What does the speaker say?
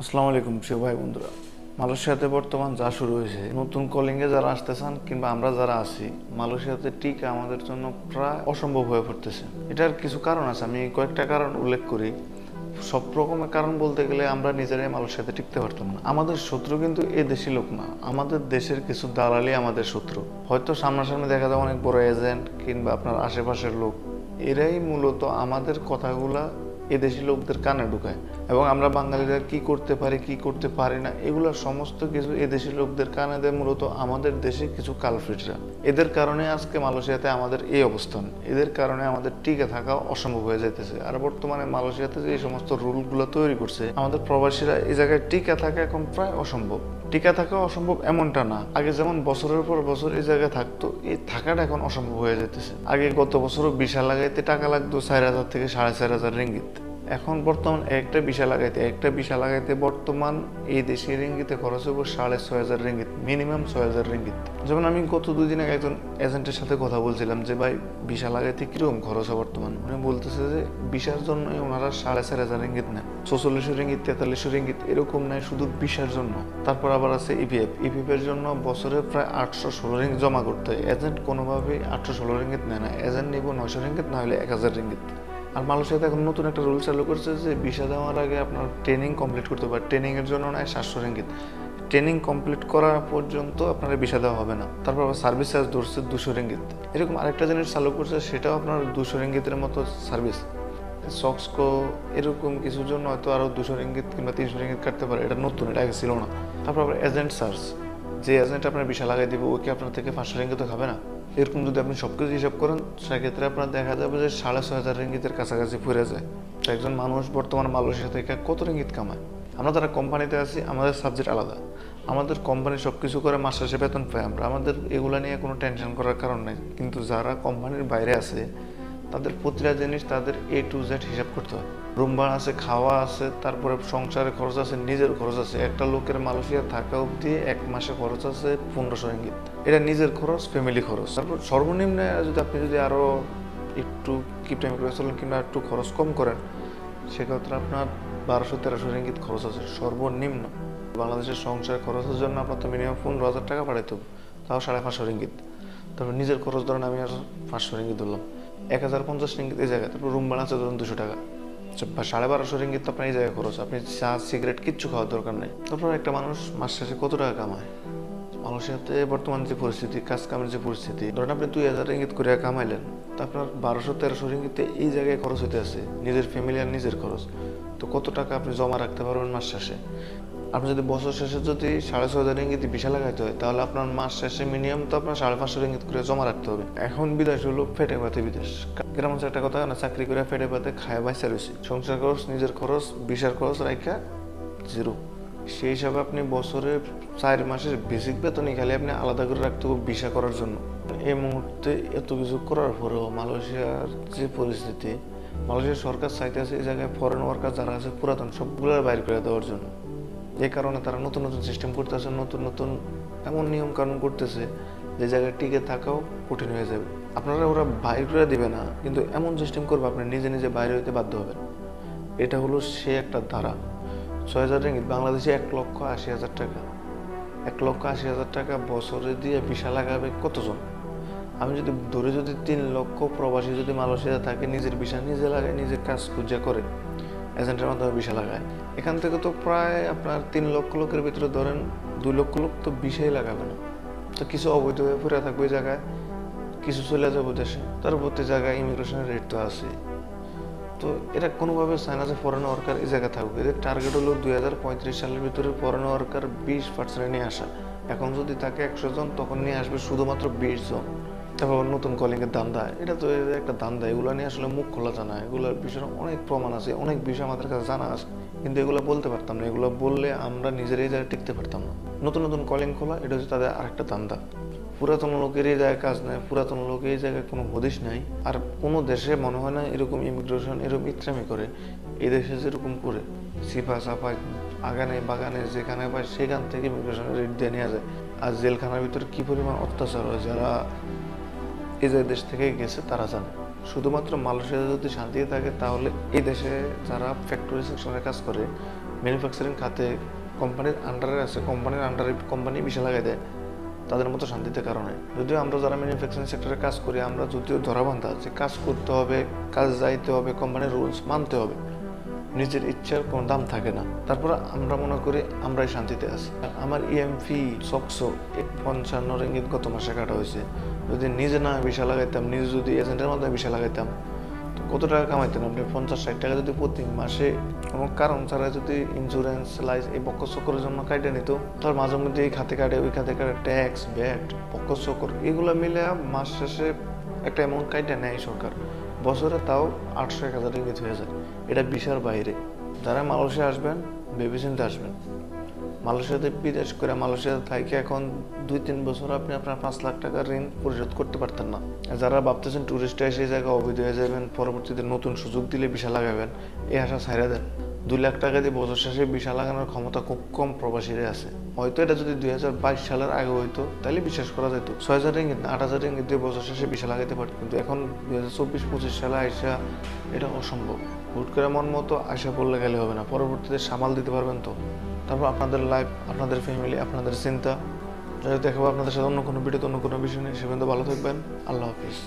আসসালামু আলাইকুম, প্রিয় ভাই বন্ধুরা। মালয়েশিয়াতে বর্তমান যা শুরু হয়েছে, নতুন কলিংয়ে যারা আসতে চান কিংবা আমরা যারা আছি, মালয়েশিয়াতে টিকা আমাদের জন্য প্রায় অসম্ভব হয়ে পড়তেছে। এটার কিছু কারণ আছে, আমি কয়েকটা কারণ উল্লেখ করি। সব রকমের কারণ বলতে গেলে আমরা নিজেরাই মালয়েশিয়াতে টিকতে পারতাম না। আমাদের শত্রু কিন্তু এ দেশি লোক না, আমাদের দেশের কিছু দালালি আমাদের শত্রু। হয়তো সামনাসামনি দেখা যায় অনেক বড় এজেন্ট কিংবা আপনার আশেপাশের লোক, এরাই মূলত আমাদের কথাগুলা এদেশি লোকদের কানে ঢুকায়। এবং আমরা বাঙালিরা কি করতে পারি, কি করতে পারি না, এগুলো সমস্ত কিছু এদেশি লোকদের কানে দেয়, মূলত আমাদের দেশে কিছু কালফ্রিটরা। এদের কারণে আজকে মালয়েশিয়াতে আমাদের এই অবস্থান। এদের কারণে আমাদের টিকে থাকা অসম্ভব হয়ে যাইতেছে। আর বর্তমানে মালয়েশিয়াতে যে সমস্ত রুলগুলো তৈরি করছে, আমাদের প্রবাসীরা এই জায়গায় টিকে থাকা এখন প্রায় অসম্ভব। টিকা থাকা অসম্ভব এমনটা না। আগে যেমন বছরের পর বছর এই জায়গায় থাকতো, এই থাকাটা এখন অসম্ভব হয়ে যেতেছে আগে গত বছরও বিশা লাগাইতে টাকা লাগতো চার হাজার থেকে সাড়ে চার হাজার রিঙ্গিত। এখন বর্তমান একটা বিশা লাগাইতে, একটা বিশা লাগাইতে বর্তমান এই দেশের রিঙ্গিতে খরচ হব সাড়ে ছয় হাজার রিঙ্গিত, মিনিমাম ছয় হাজার রিঙ্গিত। যেমন আমি গত দুদিন আগে একজন এজেন্টের সাথে কথা বলছিলাম যে, ভাই বিশা লাগাইতে কীরকম খরচ হয় বর্তমান? উনি বলতেছে যে, বিশার জন্য ওনারা সাড়ে চার হাজার রিঙ্গিত নেন, চৌচল্লিশশো রিঙ্গিত, তেতাল্লিশশো রিঙ্গিত, এরকম নেয় শুধু বিশার জন্য। তারপর আবার আছে ইপিএফ। ইপিএফ এর জন্য বছরে প্রায় আটশো ষোলো রিঙ্গিত জমা করতে হয়। এজেন্ট কোনোভাবেই আটশো ষোলো রিঙ্গিত নেয় না। এজেন্ট নিব নয়শো রিঙ্গিত, না হলে এক হাজার রিঙ্গিত। আর মালয়েশিয়াতে এখন নতুন একটা রুল চালু করছে যে ভিসা দেওয়ার আগে আপনার ট্রেনিং কমপ্লিট করতে পারে ট্রেনিং এর জন্য নেয় সাতশো রিঙ্গিত ট্রেনিং কমপ্লিট করা পর্যন্ত আপনার ভিসা দেওয়া হবে না। তারপর আবার সার্ভিস চার্জ ধরছে দুশো রিঙ্গিত এরকম আরেকটা জিনিস চালু করছে, সেটাও আপনার দুশো রিঙ্গিতের মতো সার্ভিস সক্সকো এরকম কিছুর জন্য হয়তো আরও দুশো রিঙ্গিত কিংবা তিনশো রিঙ্গিত কাটতে পারে। এটা নতুন, এটা আগে ছিল না। তারপর আবার এজেন্ট চার্জ যে এজেন্ট আপনার বিশা লাগাই দিবে, ওকে আপনার থেকে পাঁচশো রিঙ্গিত খাবে না। এরকম যদি আপনি সব কিছু হিসাব করেন, সেক্ষেত্রে আপনার দেখা যাবে যে সাড়ে ছয় হাজার রিঙ্গিতের কাছাকাছি ফুরে যায়। তো একজন মানুষ বর্তমান মালয়েশিয়া থেকে কত রিঙ্গিত কামায়? আমরা তারা কোম্পানিতে আছি, আমাদের সাবজেক্ট আলাদা। আমাদের কোম্পানি সব কিছু করে মাস শেষে বেতন পাই আমরা। আমাদের এগুলো নিয়ে কোনো টেনশন করার কারণ নেই। কিন্তু যারা কোম্পানির বাইরে আছে তাদের প্রতিটা জিনিস তাদের এ টু জেড হিসাব করতে হয়। রুম আছে, খাওয়া আছে, তারপরে সংসারে খরচ আছে, নিজের খরচ আছে। একটা লোকের মালয়েশিয়া থাকা অবধি এক মাসে খরচ আছে পনেরোশো ইঙ্গিত এটা নিজের খরচ ফ্যামিলি খরচ। তারপর সর্বনিম্ন যদি আপনি যদি আরও একটু কিপটামি করে চলেন কিংবা একটু খরচ কম করেন, সেক্ষেত্রে আপনার বারোশো, তেরোশো রিঙ্গিত খরচ আছে, সর্বনিম্ন। বাংলাদেশের সংসার খরচের জন্য আপনার তো মিনিমাম পনেরো হাজার টাকা পাঠাইতে তাও সাড়ে পাঁচশো রিঙ্গিত তারপর নিজের খরচ ধরেন আমি আর পাঁচশো রিঙ্গিত ধরলাম। এক হাজার পঞ্চাশ রিঙ্গিত এই জায়গায় তারপর রুম ভাড়া আছে ধরুন দুশো টাকা। আচ্ছা, সাড়ে বারোশো রিঙ্গিত তো আপনার এই জায়গায় খরচ। আপনি চা সিগারেট কিচ্ছু খাওয়ার দরকার নেই। তারপর একটা মানুষ মাস শেষে কত টাকা কামায়? মালয়েশিয়াতে বর্তমান যে পরিস্থিতি কাজ কামের যে পরিস্থিতি ধরেন আপনি দুই হাজার রিঙ্গিত করে কামাইলেন তা আপনার বারোশো তেরোশো রিঙ্গিতে এই জায়গায় খরচ হইতে আছে নিজের ফ্যামিলি আর নিজের খরচ। তো কত টাকা আপনি জমা রাখতে পারবেন মাস শেষে? আপনি যদি বছর শেষে যদি সাড়ে ছয় হাজার রিঙ্গিত বিশা লাগাইতে হয়, তাহলে আপনার মাস শেষে মিনিমাম তো আপনার সাড়ে পাঁচশো ইঙ্গিত করে জমা রাখতে হবে। এখন বিদেশ হলো ফেটে পাতে বিদেশ। গ্রাম একটা কথা না, চাকরি করে ফেটে পাতে খায় বাইসা রয়েছে। সংসার খরচ, নিজের খরচ বিশার খরচ রাখা জিরো সেই হিসাবে আপনি বছরে চার মাসের বেসিক বেতনই খালি আপনি আলাদা করে রাখতে হবে ভিসা করার জন্য। এই মুহূর্তে এত কিছু করার পরেও মালয়েশিয়ার যে পরিস্থিতি, মালয়েশিয়ার সরকার চাইতেছে এই জায়গায় ফরেন ওয়ার্কার যারা আছে, পুরাতন সবগুলো বাইর করে দেওয়ার জন্য। এই কারণে তারা নতুন নতুন সিস্টেম করতেছে, নতুন নতুন এমন নিয়ম কানুন করতেছে যে জায়গায় টিকে থাকাও কঠিন হয়ে যাবে। আপনারা ওরা বাইর করে দিবে না, কিন্তু এমন সিস্টেম করবে আপনি নিজে নিজে বাইরে হইতে বাধ্য হবেন। এটা হলো সে একটা ধারা। ছয় হাজার রিঙ্গিত, বাংলাদেশে এক লক্ষ আশি হাজার টাকা। এক লক্ষ আশি হাজার টাকা বছরে দিয়ে বিশা লাগাবে কতজন? আমি যদি ধরে যদি তিন লক্ষ প্রবাসী যদি মালয়েশিয়াতে থাকে, নিজের বিষা নিজে লাগায়, নিজের কাজ খুঁজে করে এজেন্টের মাধ্যমে বিষা লাগায়। এখান থেকে তো প্রায় আপনার তিন লক্ষ লোকের ভিতরে ধরেন দুই লক্ষ লোক তো বিষাই লাগাবে না। তো কিছু অবৈধ হয়ে পড়ে থাকবে জায়গায়, কিছু চলে যাব দেশে। তার প্রতি জায়গায় ইমিগ্রেশনের রেট তো আছে তো এটা কোনোভাবে চায় না যে ফরেন ওয়ার্কার এই জায়গায় থাকবে, এদের টার্গেট হলো দুই হাজার পঁয়ত্রিশ সালের ভিতরে ফরেন ওয়ার্কার বিশ পার্সেন্ট নিয়ে আসা। এখন যদি থাকে একশো জন, তখন নিয়ে আসবে শুধুমাত্র বিশ জন। তারপর নতুন কলিংয়ের দান্দা এটা তো একটা দান্দা এগুলো নিয়ে আসলে মুখ খোলা জানা এগুলোর বিষয়ে অনেক প্রমাণ আছে, অনেক বিষয় আমাদের কাছে জানা আছে। কিন্তু এগুলো বলতে পারতাম না। এগুলো বললে আমরা নিজেরাই জায়গায় টিকতে পারতাম না। নতুন নতুন কলিং খোলা, এটা হচ্ছে তাদের আরেকটা দান্দা পুরাতন লোকের এই জায়গায় কাজ নেই, পুরাতন লোকের এই জায়গায় কোনো হদিশ নাই। আর কোনো দেশে মনে হয় না এরকম ইমিগ্রেশন এরকম ইত্রামি করে। এই দেশে যেরকম করে সিফা সাফা আগানে, বাগানে, যেখানে পায়, সেখান থেকে ইমিগ্রেশনের রেট দিয়ে নেওয়া যায়। আর জেলখানার ভিতরে কী পরিমাণ অত্যাচার হয়, যারা এই যে দেশ থেকে গেছে, তারা জানে। শুধুমাত্র মালয়েশিয়া যদি শান্তিতে থাকে, তাহলে এই দেশে যারা ফ্যাক্টরি সেকশনে কাজ করে ম্যানুফ্যাকচারিং খাতে কোম্পানির আন্ডারে আছে কোম্পানির আন্ডারে কোম্পানি বিষয় লাগাই দেয়, তাদের মতো শান্তিতে কারণে যদিও আমরা যারা ম্যানুফ্যাকচারিং সেক্টরে কাজ করি, আমরা যদিও ধরাবান্ধা, যে কাজ করতে হবে, কাজ যাইতে হবে কোম্পানির রুলস মানতে হবে, নিজের ইচ্ছার কোনো দাম থাকে না। তারপর আমরা মনে করি, আমরাই শান্তিতে আছি। আমার E ইএমফি সকসো পঞ্চান্ন রিঙ্গিত গত মাসে কাটা হয়েছে। যদি নিজে না বিষয় লাগাইতাম, নিজে যদি এজেন্টের মাধ্যমে বিষয় লাগাইতাম, তো কত টাকা কামাইতেন আপনি? পঞ্চাশ, ষাট টাকা যদি প্রতি মাসে। কোনো কারণ ছাড়া যদি ইন্স্যুরেন্স লাইস এই পক্ষ চক্করের জন্য কাটে নিত, তার মাঝে মধ্যে এই খাতে কাটে, ওই খাতে কাটে ট্যাক্স ব্যাট চক্কর এগুলো মিলে মাস শেষে একটা অ্যামাউন্ট কাটে নেয় সরকার। বছরে তাও আটশো, এক হাজার রিঙ্গিত হয়ে যায়। এটা বিশার বাইরে। যারা মালয়েশিয়া আসবেন, ভেবেচিন্তে আসবেন। মালয়েশিয়াতে বিদেশ করে মালয়েশিয়াতে থাইকে এখন দুই তিন বছর আপনি আপনার পাঁচ লাখ টাকার ঋণ পরিশোধ করতে পারতেন না। যারা ভাবতেছেন টুরিস্টে এসে জায়গায় অবৈধ হয়ে যাবেন, পরবর্তীতে নতুন সুযোগ দিলে বিশা লাগাবেন, এই আশা ছাইরা দেন। দুই লাখ টাকা দিয়ে বছর শেষে বিশা লাগানোর ক্ষমতা খুব কম প্রবাসীরা আছে। হয়তো এটা যদি দুই হাজার বাইশ সালের আগে হইতো, তাহলে বিশ্বাস করা যেত। ছয় হাজার রিঙ্গিত আট হাজার রিঙ্গিত দিয়ে বছর শেষে বিশা লাগাইতে পারত, কিন্তু এখন দুই হাজার চব্বিশ পঁচিশ সালে আইসা এটা অসম্ভব। হুট করে মন মতো আশা পড়লে গেলে হবে না, পরবর্তীতে সামাল দিতে পারবেন তো। তারপর আপনাদের লাইফ আপনাদের ফ্যামিলি আপনাদের চিন্তা। যদি দেখাবো আপনাদের সাথে অন্য কোনো ভিডিওতে অন্য কোনো বিষয় নেই সে পর্যন্ত ভালো থাকবেন। আল্লাহ হাফিজ।